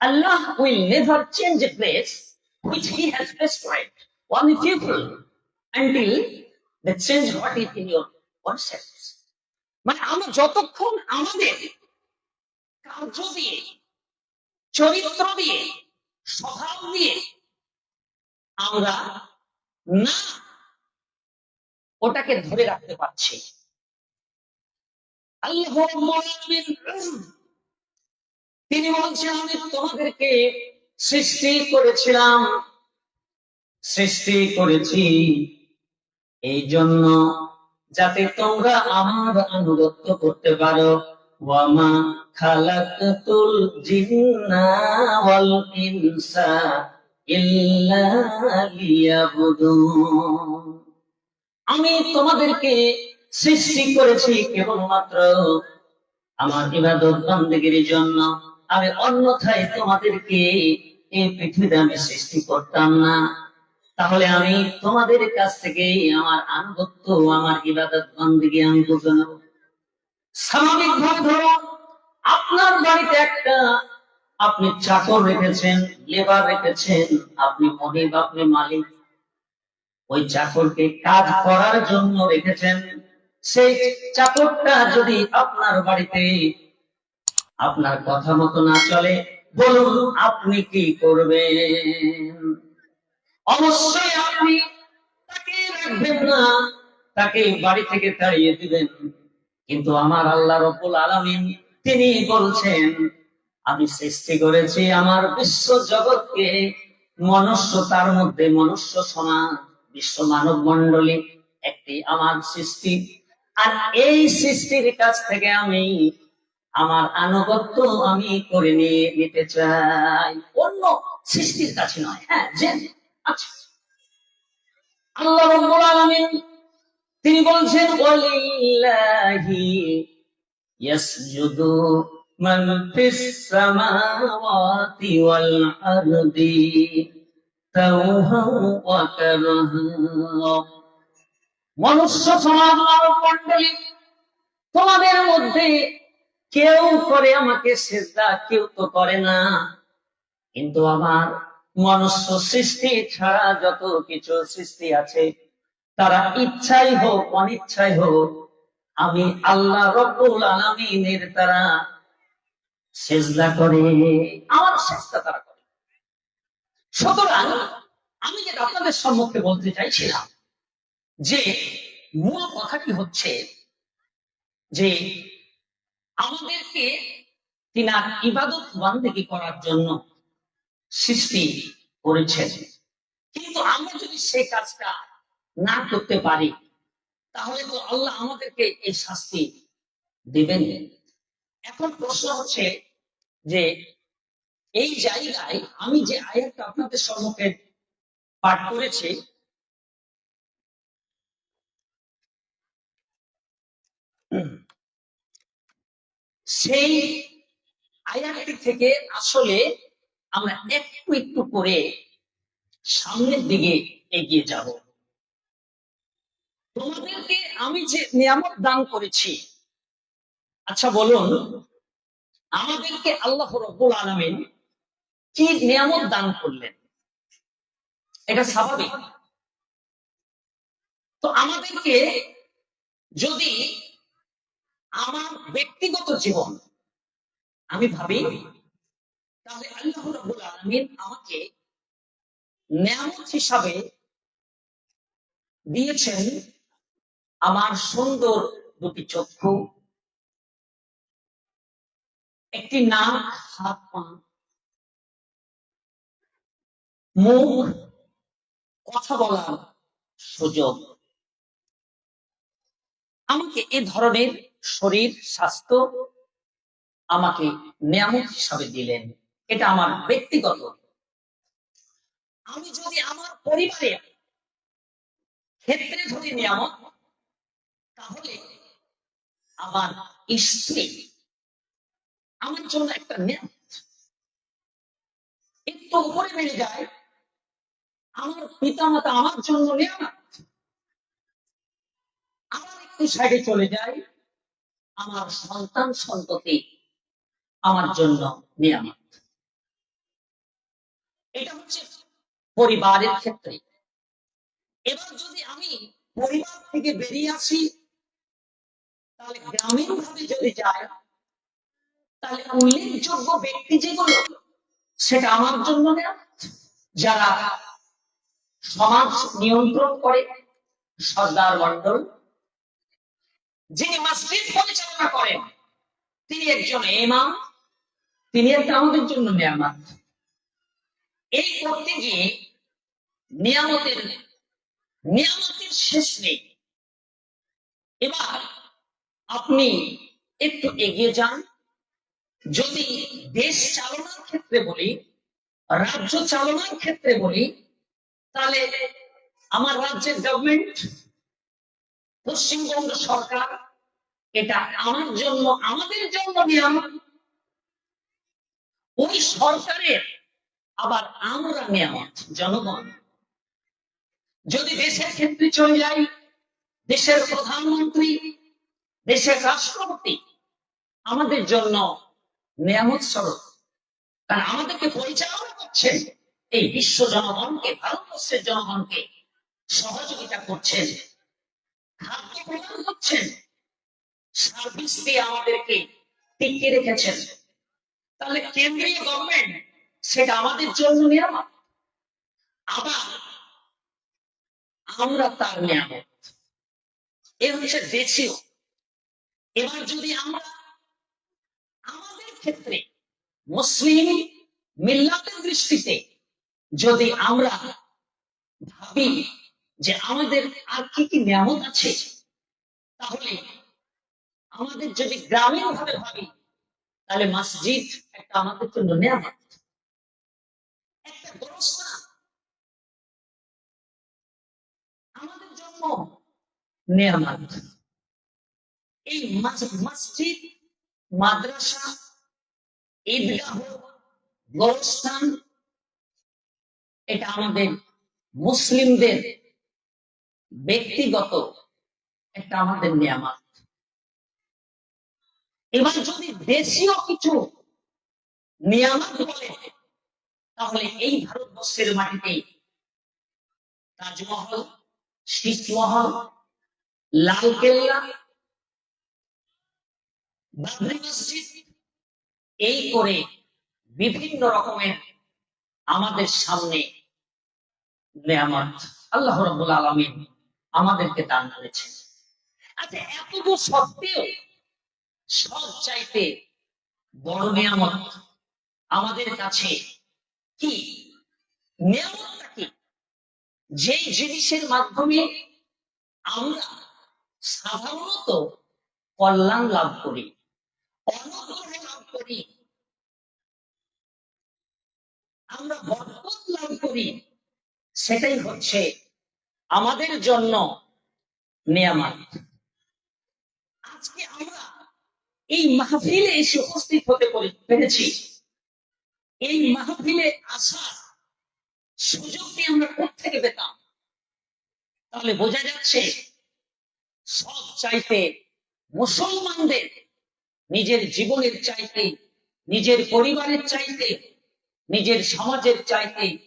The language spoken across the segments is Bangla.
Allah will never change a place which He has prescribed on the people until they change what is in your concepts. মানে আমরা যতক্ষণ আমাদের কার্য দিয়ে চরিত্র দিয়ে স্বভাব দিয়ে আমরা না ওটাকে ধরে রাখতে পারছি আল্লাহ তিনি বলছেন, আমি তোমাদেরকে সৃষ্টি করেছিলাম। সৃষ্টি করেছি এই জন্য যাতে তোমরা আমার আনুগত্য করতে পারো। ওয়ামা খালাকতুল জিন্না আমি তোমাদেরকে সৃষ্টি করেছি কেবলমাত্র আমার ইবাদত বন্দেগীর জন্য। আমি অন্যথায় তোমাদেরকে এই পৃথিবীতে আমি সৃষ্টি করতাম না। তাহলে আমি তোমাদের কাছ থেকে আমার আনুগত্য, আমার ইবাদত বন্দেগী আমি বুঝে নেব। স্বাভাবিক ভাবে ধরো আপনার বাড়িতে একটা আপনি চাকর রেখেছেন, লেবার রেখেছেন, আপনি মহিব আপনি মালিক। ওই চাকরকে কাজ করার জন্য রেখেছেন। সেই চাকরটা যদি আপনার বাড়িতে আপনার কথা মতো না চলে, বলুন আপনি কি করবেন? অবশ্যই আপনি তাকে রাখবেন না, তাকে বাড়ি থেকে তাড়িয়ে দিবেন। কিন্তু আমার আল্লাহ রব্বুল আলামিন, তিনি বলছেন, আমি সৃষ্টি করেছি আমার বিশ্ব জগৎকে মনুষ্য তার মধ্যে মনুষ্য সমাজ, বিশ্ব মানব মন্ডলী একটি আমার সৃষ্টি। আর এই সৃষ্টির কাছ থেকে আমি আমার আনুগত্য আমি করে নিয়ে নিতে চাই। অন্য সৃষ্টির কাছে নয় হ্যাঁ যে আচ্ছা। আল্লাহ রাব্বুল আলামিন, তিনি বলছেন, ওয়ালিল্লাহি ইয়াসজুদু মান ফিস সামাওয়াতি ওয়াল আরদি ওয়া কারহা মনুষ্য সমাজ মানব মণ্ডলী তোমাদের মধ্যে কেউ করে আমাকে সেজদা, কেউ তো করে না। কিন্তু আমার মনুষ্য সৃষ্টি ছাড়া যত কিছু সৃষ্টি আছে, তারা ইচ্ছাই হোক, অনিচ্ছাই হোক, আমি আল্লাহ রব্বুল আলামিনের তারা সেজদা করে, আমার সেজদা তারা করে। সুতরাং আমি যেটা আপনাদের সম্মুখে বলতে চাইছিলাম, যে মূল কথাটি হচ্ছে যে আমাদেরকে তিনার ইবাদত বান্দেগি করার জন্য সৃষ্টি করেছেন। কিন্তু আমরা যদি সেই কাজটা না করতে পারি, তাহলে তো আল্লাহ আমাদেরকে এই শাস্তি দিবেন এখন প্রশ্ন হচ্ছে যে, এই জায়গায় আমি যে আয়াতটা আপনাদের সম্মুখে পাঠ করেছি সেই আয়াতটি থেকে আসলে আমরা একটু একটু করে সামনের দিকে এগিয়ে যাব। তোমাদেরকে আমি যে নিয়ামত দান করেছি আচ্ছা বলুন, আমাদেরকে আল্লাহ রব্বুল আলামিন কি নিয়ামত দান করলেন? এটা স্বাভাবিক। তো আমাদেরকে যদি আমার ব্যক্তিগত জীবন, আমি ভাবি, তাহলে আল্লাহ রাব্বুল আলামিন আমাকে নিয়ামত হিসাবে দিয়েছেন আমার সুন্দর দুটি চক্ষু, একটি নাক, হাত, পা, মুখ, কথা বলার সুযোগ। আমাকে এ ধরনের শরীর, স্বাস্থ্য আমাকে নিয়ামত হিসাবে দিলেন। এটা আমার ব্যক্তিগত। আমি যদি আমার পরিবারে ক্ষেত্রে ধরি নিয়ামত, তাহলে আমার স্ত্রী আমার জন্য একটা নিয়ামত। একটু উপরে বেড়ে যায়, আমার পিতামাতা আমার জন্য নিয়ামত। আমার একটু সাইডে চলে যায় আমার সন্তান সন্ততি আমার জন্য নিয়ামত এটা হচ্ছে পরিবারের ক্ষেত্রে। এবার যদি আমি পরিবার থেকে বেরিয়ে আসি, তাহলে গ্রামীণ ভাবে যদি যায় তাহলে উল্লেখযোগ্য ব্যক্তি যেগুলো, সেটা আমার জন্য না যারা সমাজ নিয়ন্ত্রণ করে, সর্দার মন্ডল যিনি মসজিদ পরিচালনা করেন, তিনি একজন ইমাম, তিনি একটা আমাদের জন্য নিয়ামত। এই করতে গিয়ে নিয়ামতের নিয়ামতের শেষ নেই। এবার আপনি একটু এগিয়ে যান। যদি দেশ চালনার ক্ষেত্রে বলি, রাজ্য চালনার ক্ষেত্রে বলি, তাহলে আমার রাজ্যের গভর্নমেন্ট পশ্চিমবঙ্গ সরকার, এটা আমার জন্য, আমাদের জন্য নিয়ামত। ওই সরকারের আবার আমরা নিয়ামত, জনগণ। যদি দেশের ক্ষেত্রে চলে যাই, দেশের প্রধানমন্ত্রী, দেশের রাষ্ট্রপতি, আমাদের জন্য নিয়ামত স্বরূপ। কারণ আমাদেরকে পরিচালনা করছেন এই বিশ্ব জনগণকে, ভারতবর্ষের জনগণকে সহযোগিতা করছেন করছেন সার্ভিস দিয়ে আমাদেরকে টিকিয়ে রেখেছেন। তাহলে কেন্দ্রীয় গভর্নমেন্ট সেটা আমাদের জন্য নিয়ামত আবার আমরা তার এ হচ্ছে দেশীয়। এবার যদি আমরা আমাদের ক্ষেত্রে মুসলিম মিল্লাতের দৃষ্টিতে যদি আমরা ভাবি যে আমাদের আর কি কি নিয়ামত আছে? তাহলে আমাদের যদি গ্রামীণ ভাবে ভাবি তাহলে মসজিদ একটা আমাদের জন্য নিয়ামত। আমাদের জন্য নিয়ামত। এই মস- মসজিদ, মাদ্রাসা, ঈদগাহ এটা আমাদের মুসলিমদের ব্যক্তিগত একটা আমাদের নিয়ামত। এবার যদি দেশীয় কিছু নিয়ামত বলে, তাহলে এই ভারতবর্ষের মাটিতে তাজমহল শীতমহল লালকেল্লা, বাবরি মসজিদ, এই করে বিভিন্ন রকমের আমাদের সামনে নেয়ামত। আল্লাহ রব্বুল আলমিন আমাদেরকে দান করেছেন আচ্ছা এতটুকু সত্ত্বেও সব চাইতে বড় নিয়ামত আমাদের কাছে কি? নিয়ামতটা কি? যেই জিনিসের মাধ্যমে আমরা সাধারণত কল্যাণ লাভ করি, অনুগ্রহ লাভ করি, আমরা বরকত লাভ করি, সেটাই হচ্ছে আমাদের জন্য নিয়ামত। আজকে আমরা এই মাহফিলে এসে উপস্থিত হতে পরে- পেরেছি। এই মাহফিলে আসার সুযোগটি আমরা কোথেকে পেতাম? তাহলে বোঝা যাচ্ছে সব চাইতে মুসলমানদের নিজের জীবনের চাইতে, নিজের পরিবারের চাইতে, নিজের সমাজের চাইতে,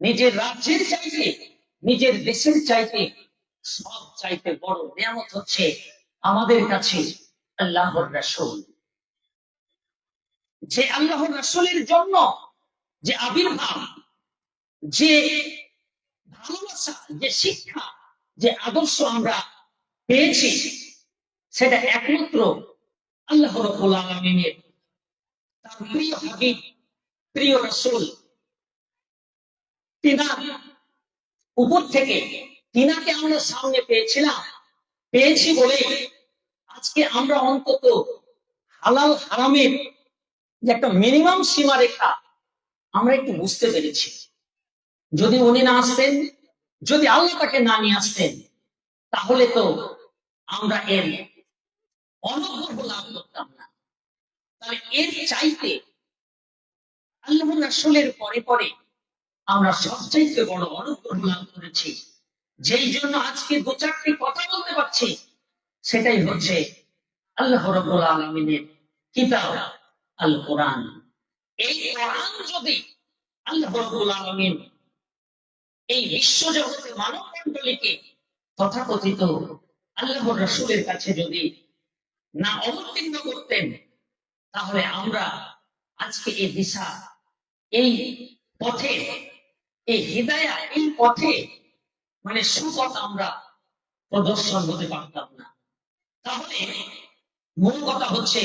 নিজের রাজ্যের চাইতে নিজের দেশের চাইতে, সব চাইতে বড় নিয়ামত হচ্ছে আমাদের কাছে আল্লাহর রাসূল। যে আল্লাহর রাসূলের জন্য যে আবির্ভাব, যে ভালোবাসা, যে শিক্ষা, যে আদর্শ আমরা পেয়েছি, সেটা একমাত্র আল্লাহ রব্বুল আলামিনের। তার প্রিয় হাবিব, প্রিয় রাসূল, তিনার উপর থেকে তিনাকে আমরা সামনে পেয়েছিলাম। পেয়েছি বলে আজকে আমরা অন্তত হালাল হারামের যে একটা মিনিমাম সীমারেখা আমরা একটু বুঝতে পেরেছি। যদি উনি না আসতেন, যদি আল্লাহ তাকে না নিয়ে আসতেন, তাহলে তো আমরা এর অনুগ্রহ লাভ করতাম না। তাহলে এর চাইতে আল্লাহ রাসূলের পরে পরে আমরা সবচাইতে বড় অনুগ্রহ লাভ করেছি। যেই জন্য আজকে দু চারটি কথা বলতে পারছি, সেটাই হচ্ছে আল্লাহ রব্বুল আলমিনের কিতাব আল কোরআন এই কোরআন যদি আল্লাহ রাব্বুল আলামিন এই বিশ্ব জগতে মানব মন্ডলীকে তথাকথিত আল্লাহ রসুলের কাছে যদি না অবতীর্ণ করতেন, তাহলে আমরা আজকে এই দিশা, এই পথে এই হৃদয়া এই পথে মানে সুপথ আমরা প্রদর্শন হতে পারতাম না। তাহলে মূল কথা হচ্ছে